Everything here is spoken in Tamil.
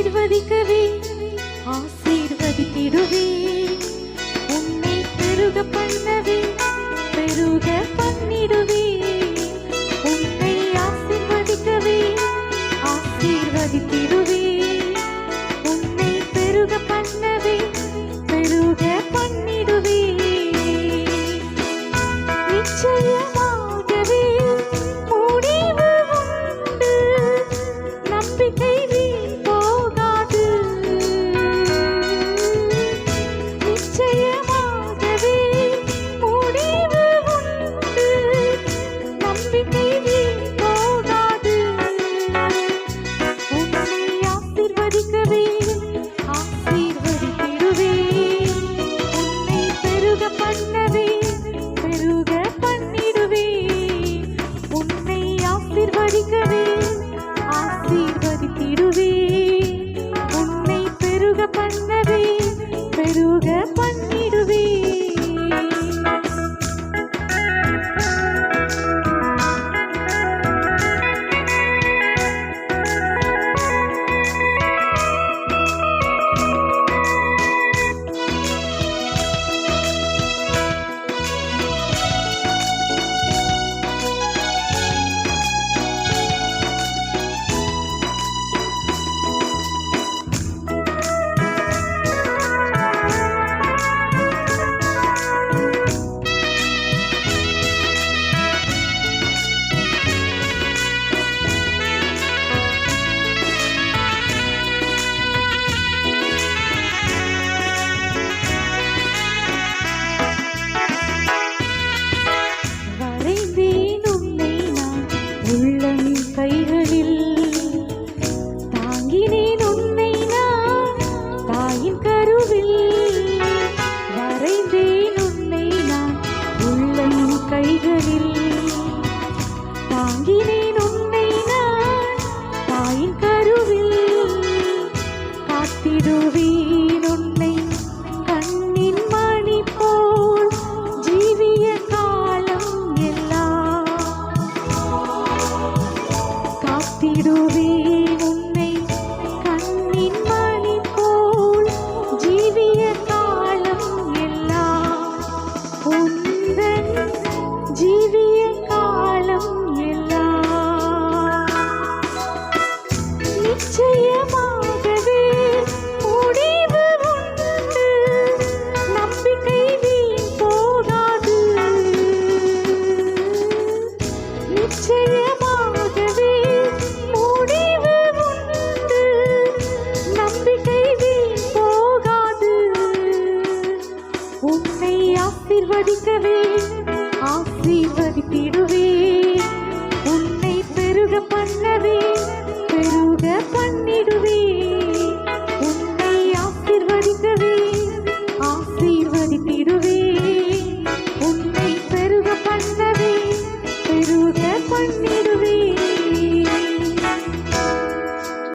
ஆசீர்வதிக்கவே ஆசீர்வதித்திடுவே. கருவில் காத்திடுவேன். உன்னை கண்ணின் மணி போல் ஜீவிய காலம் எல்லாம் காத்திடுவேன். உன்னை கண்ணின் மணி போல் ஜீவிய காலம் எல்லாம் உந்தன் நிச்சயமாகவே முடிவு உண்டு. நம்பிக்கை வீண் போகாது. நிச்சயமாகவே முடிவு உண்டு. நம்பிக்கை வீண் போகாது. உன்னை ஆசீர்வதிக்கவே ஆசீர்வதித்திடுவே உன்னை பெருக பண்ணவே 我的。